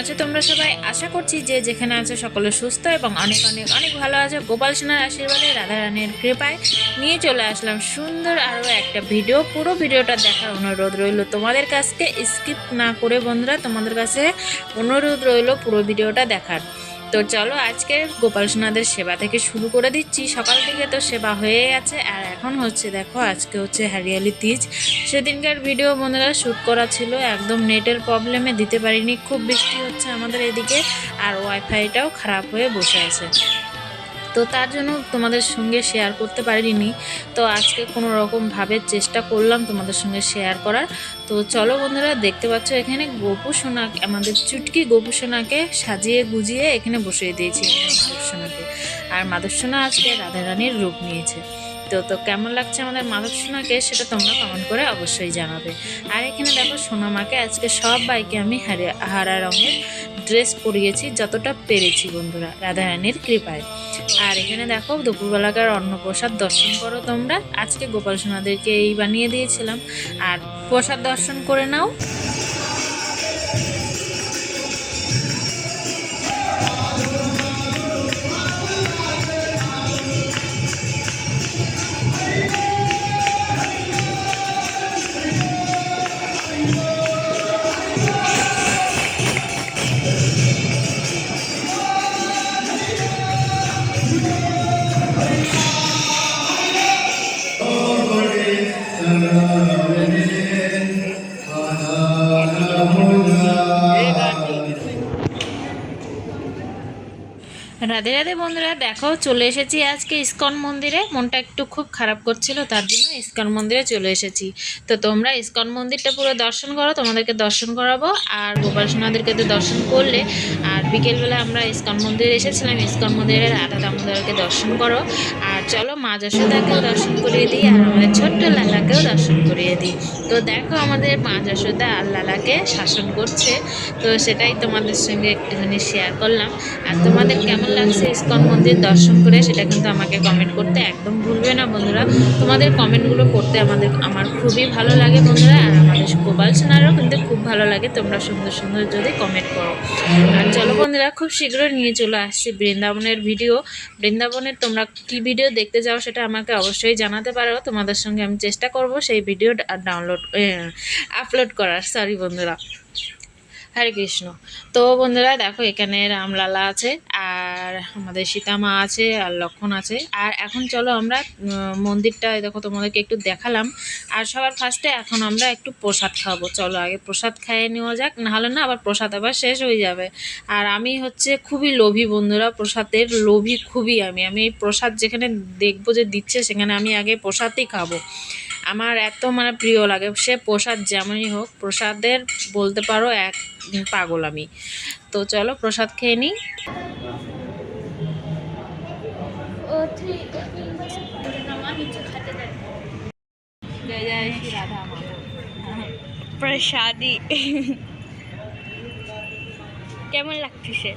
আছো তোমরা সবাই আশা করছি যে যেখানে আছো সকলে সুস্থ এবং অনেক অনেক অনেক ভালো আছো। গোপাল সেনার আশীর্বাদে রাধা রানীর কৃপায় নিয়ে চলে আসলাম সুন্দর আরও একটা ভিডিও। পুরো ভিডিওটা দেখার অনুরোধ রইল তোমাদের কাছকে। স্কিপ না করে বন্ধুরা, তোমাদের কাছে অনুরোধ রইল পুরো ভিডিওটা দেখার। তো চলো আজকে গোপাল সোনাদের সেবা থেকে শুরু করে দিচ্ছি। সকাল থেকে তো সেবা হয়ে গেছে। আর এখন হচ্ছে দেখো, আজকে হচ্ছে হ্যারিয়ালি তিজ। সেদিনকার ভিডিও বন্ধুরা শ্যুট করা ছিল। একদম নেটের প্রবলেমে দিতে পারিনি। খুব বৃষ্টি হচ্ছে আমাদের এদিকে। আর ওয়াইফাইটাও খারাপ হয়ে বসে আছে। তো তার জন্য তোমাদের সঙ্গে শেয়ার করতে পারিনি। তো আজকে কোনো রকমভাবে চেষ্টা করলাম তোমাদের সঙ্গে শেয়ার করার। তো চলো বন্ধুরা, দেখতে পাচ্ছ এখানে গোপু সোনা আমাদের চুটকি গোপু সোনাকে সাজিয়ে গুজিয়ে এখানে বসিয়ে দিয়েছি মাদুর সোনাকে আর মাদুর সোনা আজকে রাধা রানীর রূপ নিয়েছে। তো তো কেমন লাগছে আমাদের মাধব সোনাকে সেটা তোমরা কমেন্ট করে অবশ্যই জানাবে। আর এখানে দেখো সোনামাকে আজকে সব বাইকে আমি হারে, হারা রঙের ড্রেস পরিয়েছি, যতটা পেরেছি বন্ধুরা, রাধারানীর কৃপায়। আর এখানে দেখো দুপুরবেলাকার অন্নপ্রসাদ দর্শন করো তোমরা। আজকে গোপাল সোনাদেরকে এই বানিয়ে দিয়েছিলাম। আর প্রসাদ দর্শন করে নাও। রাধে রাধে বন্ধুরা, দেখো চলে এসেছি আজকে ইস্কন মন্দিরে। মনটা একটু খুব খারাপ করছিল, তার জন্য ইস্কন মন্দিরে চলে এসেছি। তো তোমরা ইস্কন মন্দিরটা পুরো দর্শন করো, তোমাদেরকে দর্শন করাবো, আর গোপাল সোনাদেরকে তো দর্শন করলে, আর বিকেলবেলা আমরা ইস্কন মন্দিরে এসেছিলাম। ইস্কন মন্দিরে রাধা দামোদরকে দর্শন করো। আর চলো মা যশোদাকেও দর্শন করিয়ে দিই আর আমাদের ছোট্ট লালাকেও দর্শন করিয়ে দিই। তো দেখো আমাদের মা যশোদা আর লালাকে শাসন করছে। তো সেটাই তোমাদের সঙ্গে একটুখানি শেয়ার করলাম। আর তোমাদের কেমন লাগছে ইস্কন মন্দির দর্শন করে সেটা কিন্তু আমাকে কমেন্ট করতে একদম ভুলবে না বন্ধুরা। তোমাদের কমেন্টগুলো করতে আমাদের, আমার খুবই ভালো লাগে বন্ধুরা। আর আমাদের গোপাল সোনারও কিন্তু খুব ভালো লাগে। তোমরা সুন্দর সুন্দর যদি কমেন্ট করো। আর চলো বন্ধুরা, খুব শীঘ্রই নিয়ে চলে আসছি বৃন্দাবনের ভিডিও। বৃন্দাবনের তোমরা কি ভিডিও দেখতে চাও সেটা আমাকে অবশ্যই জানাতে পারো। তোমাদের সঙ্গে আমি চেষ্টা করব সেই ভিডিও ডাউনলোড আপলোড করার। সরি বন্ধুরা। হরে কৃষ্ণ। তো বন্ধুরা, দেখো এখানে রামলালা আছে, আর আমাদের সীতামা আছে, আর লক্ষণ আছে। আর এখন চলো আমরা মন্দিরটা দেখো তোমাদেরকে একটু দেখালাম। আর সবার ফার্স্টে এখন আমরা একটু প্রসাদ খাব। চলো আগে প্রসাদ খাইয়ে নেওয়া যাক, নাহলে না আবার প্রসাদ আবার শেষ হয়ে যাবে। আর আমি হচ্ছে খুবই লোভী বন্ধুরা, প্রসাদের লোভী খুবই আমি। আমি প্রসাদ যেখানে দেখব যে দিচ্ছে, সেখানে আমি আগে প্রসাদই খাব। আমার এত মানে প্রিয় লাগে। সে প্রসাদ যেমনই হোক প্রসাদের বলতে পারো এক পাগল আমি। তো চলো প্রসাদ খেয়ে নিই। প্রসাদি কেমন লাগতেছে?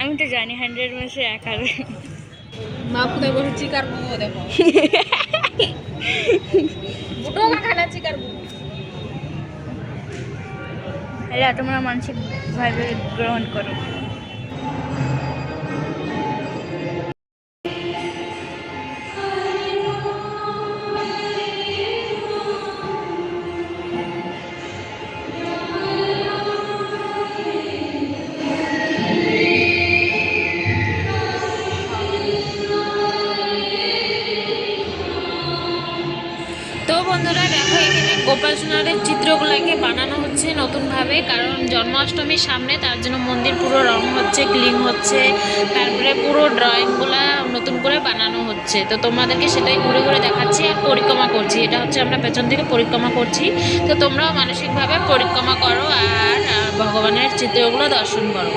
আমি তো জানি হান্ড্রেড মাসে এক আর। মা কোথায় বসে চিকার মোমো দেখো। গ্রহণ তোমরা মানসিক ভাবে চিত্রগুলোকে বানানো হচ্ছে হচ্ছে নতুনভাবে, কারণ জন্মাষ্টমীর সামনে তার জন্য মন্দির পুরো রং হচ্ছে, ক্লিন হচ্ছে, তারপরে পুরো ড্রয়িংগুলা নতুন করে বানানো হচ্ছে। তো তোমাদেরকে সেটাই ঘুরে ঘুরে দেখাচ্ছি আর পরিক্রমা করছি। এটা হচ্ছে আমরা পেছন থেকে পরিক্রমা করছি। তো তোমরাও মানসিকভাবে পরিক্রমা করো আর ভগবানের চিত্রগুলো দর্শন করো।